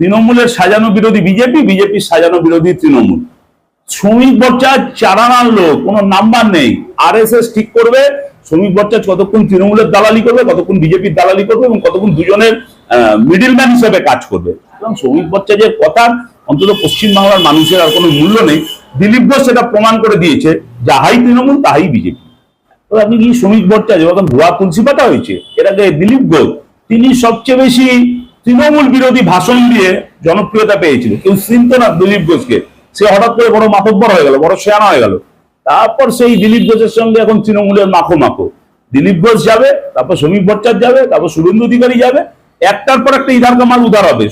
তৃণমূলের সাজানো বিরোধী বিজেপি, বিজেপির সাজানো বিরোধী তৃণমূল। শ্রমিক ভট্টাচার্য চারা আনলো কোনো নাম্বার নেই। আর ঠিক করবে, শ্রমিক ভট্টাচার্য কতক্ষণ তৃণমূলের দালালি করবে, কতক্ষণ বিজেপির দালালি করবে এবং কতক্ষণ দুজনের মিডিলম্যান হিসেবে কাজ করবে। সুতরাং শ্রমিক ভট্টাচার্যের কথার অন্তত পশ্চিমবাংলার মানুষের আর কোনো মূল্য নেই। দিলীপ ঘোষ সেটা প্রমাণ করে দিয়েছে, যাহাই তৃণমূল, তাহাই বিজেপি। আপনি কি শ্রমিক ভট্টাচার্য যখন ভুয়া তুলসী পাতা হয়েছে আগে দিলীপ ঘোষ, তিনি সবচেয়ে বেশি তৃণমূল বিরোধী ভাষণ দিয়ে জনপ্রিয়তা পেয়েছিল। কেউ চিনত না দিলীপ ঘোষকে। সে হঠাৎ করে বড় মাতব্বর হয়ে গেল, বড় শেয়ানা হয়ে গেল। তারপর সেই দিলীপ ঘোষের সঙ্গে এখন তৃণমূলের মাখো মাখো দিলীপ ঘোষ যাবে, তারপর শ্রমিক ভট্টাচার্য যাবে, তারপর শুভেন্দু অধিকারী যাবে। একটার পর একটা ইধার কামাল উধার হবে।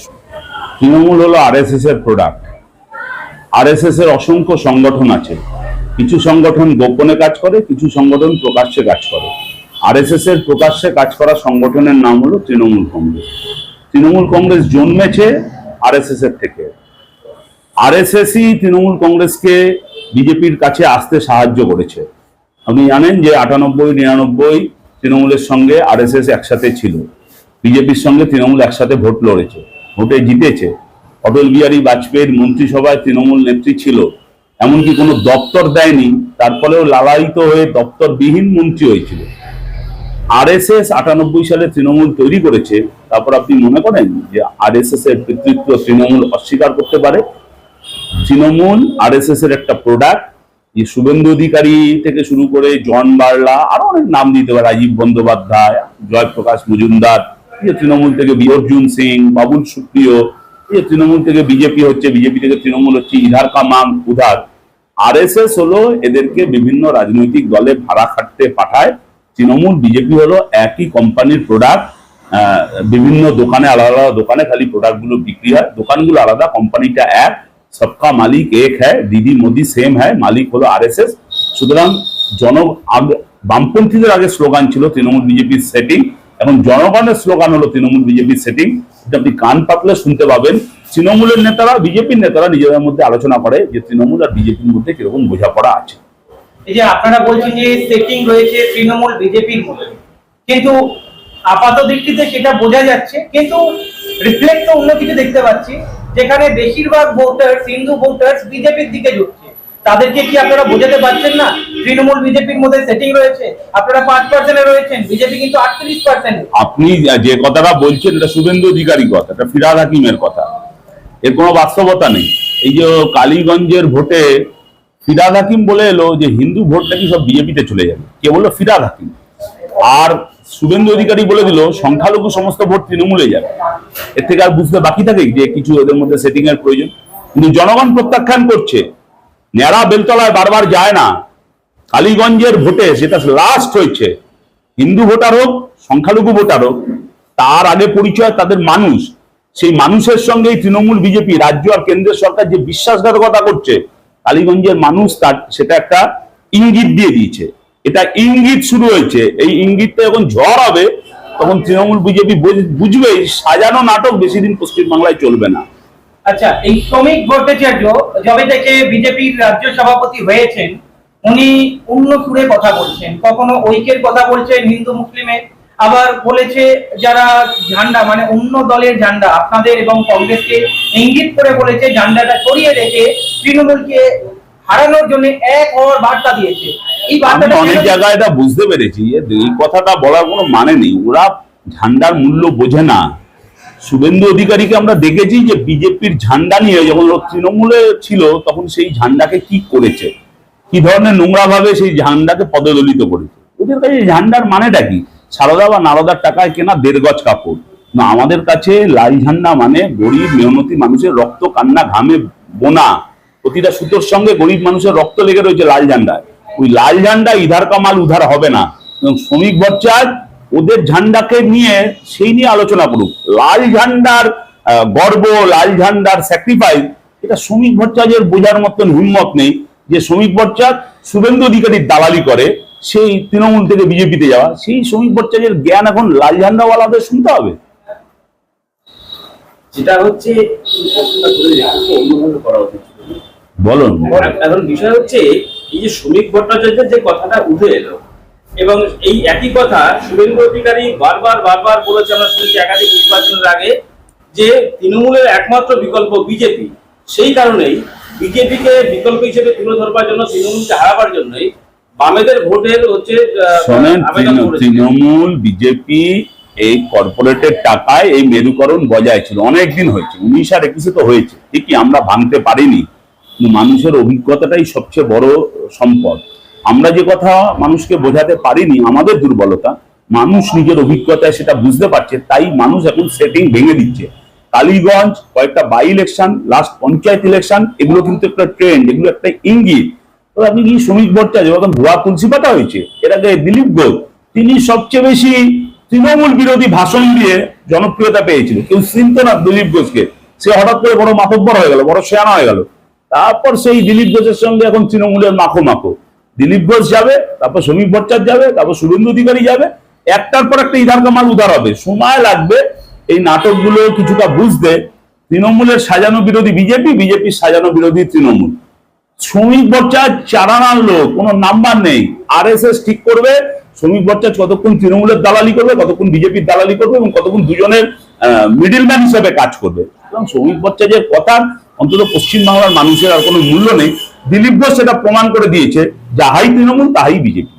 তৃণমূল হলো আর এর প্রোডাক্ট আরএসএস এর অসংখ্য সংগঠন আছে। কিছু সংগঠন গোপনে কাজ করে, কিছু সংগঠন প্রকাশ্যে কাজ করে। আরএসএস এর প্রকাশ্যে কাজ করা সংগঠনের নাম হলো তৃণমূল কংগ্রেস। তৃণমূল কংগ্রেস জন্মেছে আরএসএস এর থেকে। আরএসএসই তৃণমূল কংগ্রেসকে বিজেপির কাছে আসতে সাহায্য করেছে। আপনি জানেন যে আটানব্বই, নিরানব্বই তৃণমূলের সঙ্গে আরএসএস একসাথে ছিল। বিজেপির সঙ্গে তৃণমূল একসাথে ভোট লড়েছে, ভোটে জিতেছে। অটল বিহারী বাজপেয়ীর মন্ত্রিসভায় তৃণমূল নেত্রী ছিল। এমনকি কোনো দপ্তর দেয়নি তারপরেও লালায়িত হয়ে দপ্তরবিহীন মন্ত্রী হয়েছিল। আরএসএস আটানব্বই সালে তৃণমূল তৈরি করেছে। তারপর আপনি মনে করেন যে আরএসএস এর কর্তৃত্ব তৃণমূল অস্বীকার করতে পারে? তৃণমূল আরএসএস এর একটা প্রোডাক্ট যে শুভেন্দু অধিকারী থেকে শুরু করে জন বার্লা, আরও অনেক নাম দিতে পারে, রাজীব বন্দ্যোপাধ্যায়, জয়প্রকাশ মজুমদার, এই তৃণমূল থেকে বি অর্জুন সিং, বাবুল সুপ্রিয়, এই তৃণমূল থেকে বিজেপি হচ্ছে, বিজেপি থেকে তৃণমূল হচ্ছে ইধার কামাম উধার। আরএসএস হলো এদেরকে বিভিন্ন রাজনৈতিক দলে ভাড়া খাটতে পাঠায়। তৃণমূল বিজেপি হলো একই কোম্পানির প্রোডাক্ট বিভিন্ন দোকানে, আলাদা আলাদা দোকানে খালি প্রোডাক্টগুলো বিক্রি হয়। দোকানগুলো আলাদা কোম্পানিটা এক, সবকা মালিক এক হ্যায়, দিদি মোদি সেম হ্যায়, মালিক হলো আর এস এস সুতরাং জন বামপন্থীদের আগে স্লোগান ছিল তৃণমূল বিজেপির সেটিং এখন জনগণের স্লোগান হলো তৃণমূল বিজেপির সেটিং এটা আপনি কান পাতলে শুনতে পাবেন। তৃণমূলের নেতারা বিজেপির নেতারা নিজেদের মধ্যে আলোচনা করে যে তৃণমূল আর বিজেপির মধ্যে কীরকম বোঝাপড়া আছে। এই যে আপনারা বলছেন যে সেটিং রয়েছে তৃণমূল বিজেপির মধ্যে। কিন্তু আপাত দৃষ্টিতে সেটা বোঝা যাচ্ছে, কিন্তু রিফ্লেক্ট তো অন্য কিছু দেখতে পাচ্ছি, যেখানে বেশিরভাগ ভোটার হিন্দু ভোটার বিজেপির দিকে ঝুঁকছে। তাদেরকে কি আপনারা বোঝাতে পারছেন না? তৃণমূল বিজেপির মধ্যে সেটিং রয়েছে, আপনারা পাঁচ পার্সেন্টে রয়েছেন, বিজেপি কিন্তু আটত্রিশ পার্সেন্ট আপনি যে কথাটা বলছেন, এটা শুভেন্দু অধিকারী কথা, এটা ফিরাদ হাকিমের কথা। এর কোনো বাস্তবতা নেই। এই যে কালীগঞ্জের ভোটে ফিরাদ হাকিম বলে এলো যে হিন্দু ভোট নাকি সব বিজেপিতে চলে যাবে। কে বলল? ফিরাদ হাকিম। আর শুভেন্দু অধিকারী বলে দিল, সংখ্যালঘু সমস্ত ভোট তৃণমূলে যাবে। এর থেকে আর বুঝতে বাকি থাকে যে কিছু এদের মধ্যে সেটিং এর প্রয়োজন। কিন্তু জনগণ প্রত্যাখ্যান করছে, ন্যাড়া বেলতলায় বারবার যায় না। কালীগঞ্জের ভোটে সেটা লাস্ট হয়েছে, হিন্দু ভোটার হোক, সংখ্যালঘু ভোটার হোক, তার আগে পরিচয় তাদের মানুষ। সেই মানুষের সঙ্গে তৃণমূল বিজেপি, রাজ্য আর কেন্দ্রের সরকার যে বিশ্বাসঘাতকতা করছে কালীগঞ্জের মানুষ তার সেটা একটা ইঙ্গিত দিয়ে দিয়েছে। এটা ইঙ্গিত শুরু হয়েছে। এই ইঙ্গিতটা যখন ঝড় হবে, তখন তৃণমূল বিজেপি বুঝবে সাজানো নাটক বেশি দিন পশ্চিমবাংলায় চলবে না। আচ্ছা এই শ্রমিক ভট্টাচার্য যবে থেকে বিজেপির রাজ্য সভাপতি হয়েছেন, উনি অন্য সুরে কথা বলছেন, কখনো ঐক্যের কথা বলছেন হিন্দু মুসলিমে? আবার বলেছে যারা ঝান্ডা মানে অন্য দলের ঝান্ডা আপনাদের এবং কংগ্রেসকে ইঙ্গিত করে বলেছে ঝান্ডাটা সরিয়ে রেখে তৃণমূলকে হারানোর জন্য এক হওয়ার বার্তা দিয়েছে। এই আমি বার্তাটা অনেক জায়গায় এটা বুঝতে পেরেছি। এই কথাটা বলার কোনো মানে নেই। ওরা ঝান্ডার মূল্য বোঝে না। শুভেন্দু অধিকারীকে আমরা দেখেছি যে বিজেপির ঝান্ডা নিয়ে যখন তৃণমূলে ছিল তখন সেই ঝান্ডাকে কি করেছে? কি ধরনের নোংরা ভাবে সেই ঝান্ডাকে পদদলিত করেছে? ওদের কাছে ঝান্ডার মানেটা কি? সারদা বা নারদার টাকায় কেনা দেড় গজ কাপড়। না, আমাদের কাছে লাল ঝান্ডা মানে গরিব, মেহনতি মানুষের রক্ত কান্না, ঘামে বোনা। প্রতিটা সুতোর সঙ্গে গরিব মানুষের রক্ত লেগে রয়েছে লাল ঝান্ডায়। ওই লাল ঝান্ডা ইধার কামাল, উধার হবে না। শ্রমিক ভট্টাচার্য ওদের ঝান্ডাকে নিয়ে সেই নিয়ে আলোচনা করুক। লাল ঝান্ডার গর্ব, লাল ঝান্ডার স্যাক্রিফাইস এটা শ্রমিক ভট্টাচার্যের বোঝার মতন হিম্মত নেই যে শ্রমিক ভট্টাচার্য শুভেন্দু অধিকারীর দালালি করে। সেই তৃণমূল থেকে বিজেপিতে যাওয়া সেই শ্রমিক ভট্টাচার্যের জ্ঞান এখন লাল ঝান্ডাওয়ালাদের শুনতে হবে যেটা হচ্ছে। বলুন এখন বিষয় হচ্ছে এই যে শ্রমিক ভট্টাচার্যের যে কথাটা উঠে এলো এবং এই একই কথা শুভেন্দু অধিকারী বারবার বারবার বলেছে আমরা শুনেছি একাধিক নির্বাচনের আগে যে তৃণমূলের একমাত্র বিকল্প বিজেপি সেই কারণেই বিজেপিকে বিকল্প হিসেবে তুলে ধরবার জন্য তৃণমূলকে হারাবার জন্যই বামেদের ভোটের হচ্ছে শোনেন তৃণমূল বিজেপি এই কর্পোরেটের টাকায় এই মেরুকরণ বজায় ছিল অনেক দিন হয়েছে উনিশ আর একুশে তো হয়েছে ঠিকই আমরা ভাঙতে পারিনি কিন্তু মানুষের অভিজ্ঞতাটাই সবচেয়ে বড় সম্পদ। আমরা যে কথা মানুষকে বোঝাতে পারিনি আমাদের দুর্বলতা মানুষ নিজের অভিজ্ঞতায় সেটা বুঝতে পারছে তাই মানুষ এখন সেটিং ভেঙে দিচ্ছে। কালীগঞ্জ কয়েকটা by election last panchayat election এগুলো কিন্তু একটা ট্রেন্ড এগুলো একটা ইঙ্গিত। আপনি কি শ্রমিক ভট্টাচার্য যখন ভুয়া তুলসী পাতা হয়েছে আগে দিলীপ ঘোষ তিনি সবচেয়ে বেশি তৃণমূল বিরোধী ভাষণ দিয়ে জনপ্রিয়তা পেয়েছিল। কেউ চিনত না দিলীপ ঘোষকে সে হঠাৎ করে বড় মাতব্বর হয়ে গেল, বড় শেয়ানা হয়ে গেল। তারপর সেই দিলীপ ঘোষের সঙ্গে এখন তৃণমূলের মাখো মাখো। দিলীপ ঘোষ যাবে, তারপর শ্রমিক ভট্টাচার্য যাবে, তারপর শুভেন্দু অধিকারী যাবে। একটার পর একটা ইধার কামাল উদার হবে। সময় লাগবে এই নাটকগুলো কিছুটা বুঝতে। তৃণমূলের সাজানো বিরোধী বিজেপি, বিজেপির সাজানো বিরোধী তৃণমূল। শ্রমিক বর্চার চারানার লোক, কোনো নাম্বার নেই। আর ঠিক করবে, শ্রমিক ভট্টাচার্য কতক্ষণ তৃণমূলের দালালি করবে, কতক্ষণ বিজেপির দালালি করবে এবং কতক্ষণ দুজনের মিডিলম্যান হিসেবে কাজ করবে। এবং শ্রমিক বর্চার যে কথা অন্তত পশ্চিমবাংলার মানুষের আর কোনো মূল্য নেই। দিলীপ ঘোষ সেটা প্রমাণ করে দিয়েছে, যাহাই তৃণমূল, তাহাই বিজেপি।